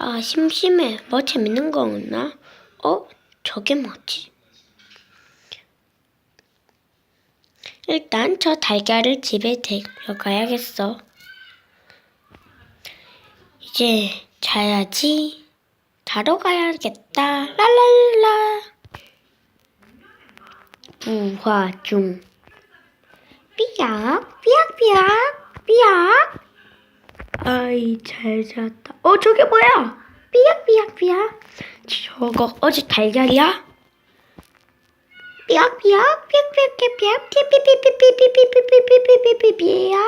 아, 심심해. 뭐 재밌는 거 없나? 어? 저게 뭐지? 일단 저 달걀을 집에 데려가야겠어. 이제 자야지. 자러 가야겠다. 랄랄라. 부화 중. 삐약, 삐약, 삐약, 삐약. 아이, 잘 잤다. 어, 저게 뭐야? 삐약, 삐약, 삐약. 저거 어제 달걀이야? 삐약, 삐약, 삐약, 삐약, 삐약, 삐약, 삐삐삐삐삐삐삐삐삐삐삐삐삐삐, 삐약.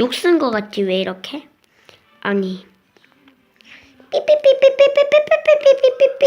욕쓴 거 같지, 왜 이렇게? 아니. 삐삐삐삐삐삐삐삐삐삐삐삐삐삐, 삐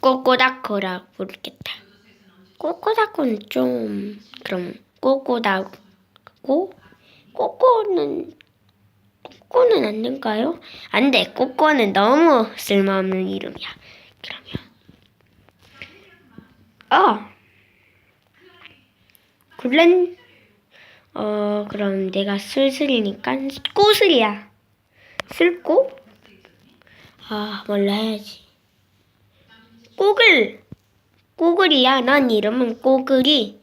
꼬꼬다코라 부르겠다 꼬꼬다코는 좀 그럼 꼬꼬다코 꼬꼬는 꼬꼬는 안 될까요? 안 돼. 꼬꼬는 너무 쓸모없는 이름이야. 그러면 어 굴렌 어 그럼 내가 슬슬이니까 꼬슬이야. 슬꼬? 아 몰라 해야지. 꼬글 꼬글이야. 난 이름은 꼬글이.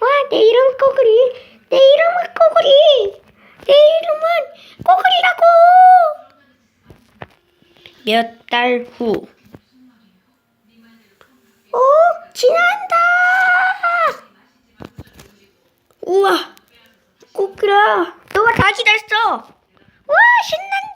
와, 내 이름 꼬글이. 내 이름은 꼬글이. 내 이름은 꼬글이라고. 몇 달 후. 오, 지난다. 우와, 꼬글아, 너가 다시 됐어. 와, 신난다.